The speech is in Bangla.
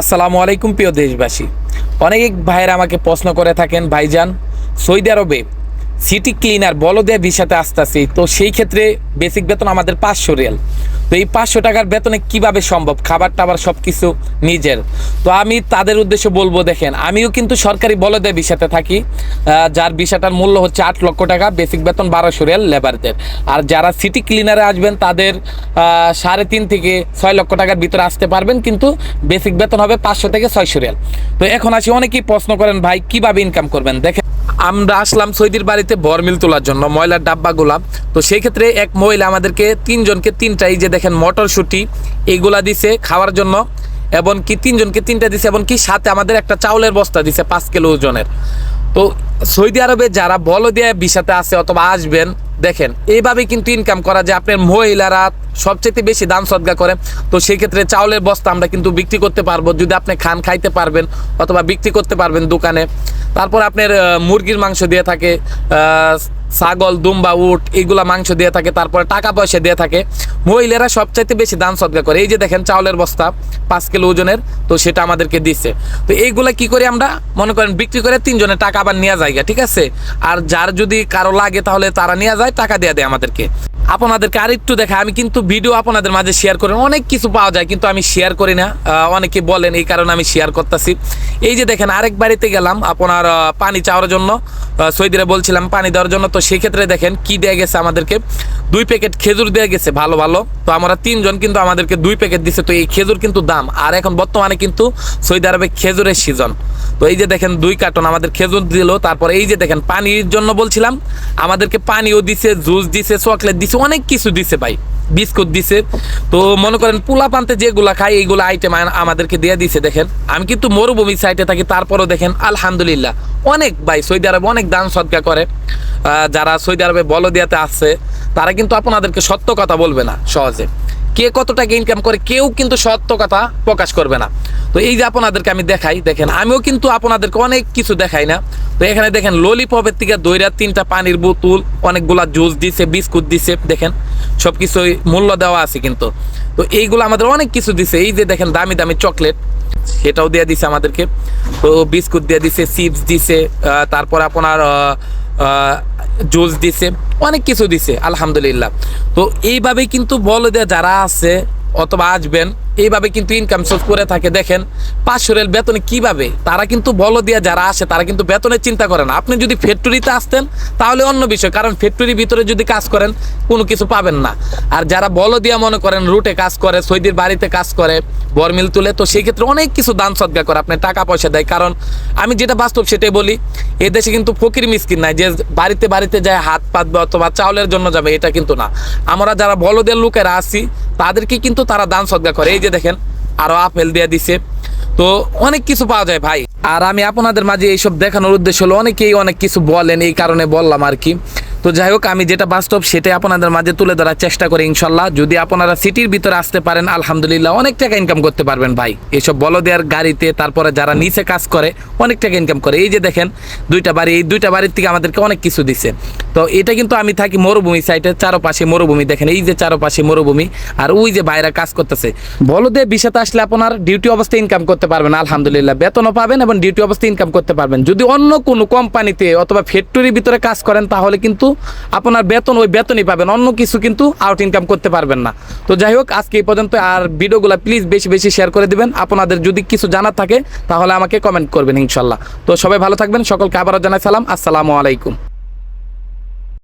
আসসালামু আলাইকুম প্রিয় দেশবাসী। অনেক ভাইয়েরা আমাকে প্রশ্ন করে থাকেন ভাইজান সৌদি আরবে সিটি ক্লিনার বলদেয়া ভিসাতে আসতেছি। তো সেই ক্ষেত্রে বেসিক বেতন আমাদের পাঁচশো রিয়াল। তো এই পাঁচশো টাকার বেতনে কীভাবে সম্ভব? খাবার টাবার সব কিছু নিজের। তো আমি তাদের উদ্দেশ্যে বলব, দেখেন, আমিও কিন্তু সরকারি বলদেয়া ভিসাতে থাকি যার ভিসাটার মূল্য হচ্ছে আট লক্ষ টাকা, বেসিক বেতন বারোশো রিয়াল লেবারদের। আর যারা সিটি ক্লিনারে আসবেন, তাদের সাড়ে তিন থেকে ছয় লক্ষ টাকার ভিতরে আসতে পারবেন, কিন্তু বেসিক বেতন হবে পাঁচশো থেকে ছয়শো রিয়াল। তো এখন আসি, অনেকেই প্রশ্ন করেন, ভাই, কীভাবে ইনকাম করবেন? দেখেন আমরা আসলাম সৈদির বাড়িতে বরমিল তোলার জন্য ময়লার ডাব্বাগুলা তো সেই ক্ষেত্রে এক মহিলা আমাদেরকে তিনজনকে তিনটা এই যে দেখেন মটরশুঁটি এগুলা দিছে খাওয়ার জন্য, এবং কি তিনজনকে তিনটা দিছে, এবং কি সাথে আমাদের একটা চাউলের বস্তা দিছে পাঁচ কিলো ওজনের। তো সৌদি আরবে যারা বল দিয়ে ভিসাতে আছে অথবা আসবেন, দেখেন এইভাবে কিন্তু ইনকাম করা যায়। আপনার মহিলারা সবচেয়ে বেশি দান সদ্গা করে। তো সেই ক্ষেত্রে চাউলের বস্তা আমরা কিন্তু বিক্রি করতে পারব। যদি আপনি খান, খাইতে পারবেন অথবা বিক্রি করতে পারবেন দোকানে। তারপর আপনার মুরগির মাংস দিয়ে থাকে। ছাগল, দুম্বা, উট এইগুলা মাংস দিয়ে থাকে, তারপরে টাকা পয়সা দিয়ে থাকে। মহিলারা সবচাইতে বেশি দান সদগা করে। এই যে দেখেন, চাউলের বস্তা, পাঁচ কিলো ওজনের, তো সেটা আমাদেরকে দিচ্ছে। তো এইগুলা কি করে আমরা? মনে করেন, বিক্রি করে তিনজনের টাকা আবার নেওয়া যায় ঠিক আছে? আর যার যদি কারও লাগে, তাহলে তারা নেওয়া যায়, টাকা দেওয়া দেয় আমাদেরকে। আপনাদেরকে আরেকটু দেখা আমি কিন্তু ভিডিও আপনাদের মাঝে শেয়ার করি অনেক কিছু পাওয়া যায় কিন্তু আমি শেয়ার করি না। অনেকে বলেন এই কারণে আমি শেয়ার করতেছি। এই যে দেখেন আরেক বাড়িতে গেলাম আপনার পানি চাওয়ার জন্য। আহ, বলছিলাম পানি দেওয়ার জন্য। তো সেক্ষেত্রে দেখেন কি দেয়া গেছে আমাদেরকে? দুই প্যাকেট খেজুর দেওয়া গেছে ভালো ভালো। তো আমরা তিনজন কিন্তু আমাদেরকে দুই প্যাকেট দিছে তো এই খেজুর কিন্তু দাম। আর এখন বর্তমানে কিন্তু সৌদি আরবে খেজুরের সিজন তো এই যে দেখেন দুই কার্টন আমাদের খেজুর দিল, তারপর এই যে দেখেন পানির জন্য বলছিলাম, আমাদেরকে পানিও দিছে, জুস দিছে, চকলেট দিছে, অনেক কিছু দিছে ভাই, বিস্কুট দিছে। তো মনে করেন পোলা পান্তে যেগুলা খাই এইগুলো আইটেম আমাদেরকে দিয়ে দিছে, দেখেন। আমি কিন্তু মরুভূমি সাইডে থাকি, তারপরও দেখেন আলহামদুলিল্লাহ, অনেক ভাই, সৌদি আরবে অনেক দান সদকা করে। যারা সৌদি আরবে বল বলদিয়াতে আসছে তারা কিন্তু আপনাদেরকে সত্য কথা বলবে না, সহজে। কে কত টাকা ইনকাম করে, কেউ কিন্তু সত্য কথা প্রকাশ করবে না। তো এই যে আপনাদেরকে আমি দেখাই, দেখেন, আমিও কিন্তু আপনাদেরকে অনেক কিছু দেখাই না। তো এখানে দেখেন ললিপপের থেকে দইরা তিনটা পানির বোতল, অনেকগুলা জুস দিছে, বিস্কুট দিছে, দেখেন সব কিছুই মূল্য দেওয়া আছে কিন্তু। তো এইগুলো আমাদের অনেক কিছু দিছে। এই যে দেখেন, দামি দামি চকলেট সেটাও দিয়ে দিছে আমাদেরকে। তো বিস্কুট দিয়ে দিছে চিপস দিছে তারপর আপনার জুস দিছে, অনেক কিছু দিছে, আলহামদুলিল্লাহ। তো এইভাবে কিন্তু বলে দেয়া যারা আছে অথবা আসবেন এইভাবে কিন্তু ইনকাম সোর্স করে থাকে, দেখেন পাঁচশো রেল বেতনে কীভাবে? তারা কিন্তু বলো দিয়া যারা আসে, তারা কিন্তু বেতনের চিন্তা করে না। আপনি যদি ফ্যাক্টরিতে আসতেন, তাহলে অন্য বিষয়, কারণ ফ্যাক্টরির ভিতরে যদি কাজ করেন, কোনো কিছু পাবেন না। আর যারা বলো দিয়া মনে করেন, রুটে কাজ করে, সৈদির বাড়িতে কাজ করে বরমিল তুলে, তো সেই ক্ষেত্রে অনেক কিছু দান সদ্গা করে, আপনি টাকা পয়সা দেয়। কারণ আমি যেটা বাস্তব সেটাই বলি এ দেশে কিন্তু ফকির মিসকিন নাই, যে বাড়িতে বাড়িতে যায় হাত পাতবে অথবা চাউলের জন্য যাবে, এটা কিন্তু না। আমরা যারা বলদের লোকেরা আছি, তাদেরকে কিন্তু তারা দান সদ্গা করে। এই যে দেখেন, আরও আপেল দিয়ে দিছে। তো অনেক কিছু পাওয়া যায় ভাই। আর আমি আপনাদের মাঝে এইসব দেখানোর উদ্দেশ্য হলো, অনেকেই অনেক কিছু বলেন, এই কারণে বললাম আর কি। তো যাই হোক, আমি যেটা বাস্তব সেটাই আপনাদের মাঝে তুলে ধরার চেষ্টা করি ইনশাল্লাহ। যদি আপনারা সিটির ভিতরে আসতে পারেন, আলহামদুলিল্লাহ অনেক টাকা ইনকাম করতে পারবেন ভাই। এইসব বলদেয়ার গাড়িতে, তারপরে যারা নিচে কাজ করে, অনেক টাকা ইনকাম করে। এই যে দেখেন, দুইটা বাড়ি, এই দুইটা বাড়ির থেকে আমাদেরকে অনেক কিছু দিছে। তো এটা কিন্তু আমি থাকি মরুভূমি সাইডে চারোপাশে মরুভূমি। দেখেন, এই যে চারোপাশে মরুভূমি, আর ওই যে বাইরে কাজ করতেছে। বলদে বিষাতে আসলে আপনার ডিউটি অবস্থায় ইনকাম করতে পারবেন, আলহামদুলিল্লাহ। বেতনও পাবেন এবং ডিউটি অবস্থায় ইনকাম করতে পারবেন। যদি অন্য কোনো কোম্পানিতে অথবা ফ্যাক্টরির ভিতরে কাজ করেন, তাহলে কিন্তু আপনার বেতন, ওই বেতনই পাবেন। অন্য কিছু কিন্তু আউট ইনকাম করতে পারবেন না। তো যাই হোক, আজকে এই পর্যন্ত আর ভিডিওগুলো প্লিজ বেশি বেশি শেয়ার করে দিবেন। আপনাদের যদি কিছু জানার থাকে, তাহলে আমাকে কমেন্ট করবেন ইনশাল্লাহ। তো সবাই ভালো থাকবেন। সকলকে আবারও জানাই সালাম। আসসালামু আলাইকুম।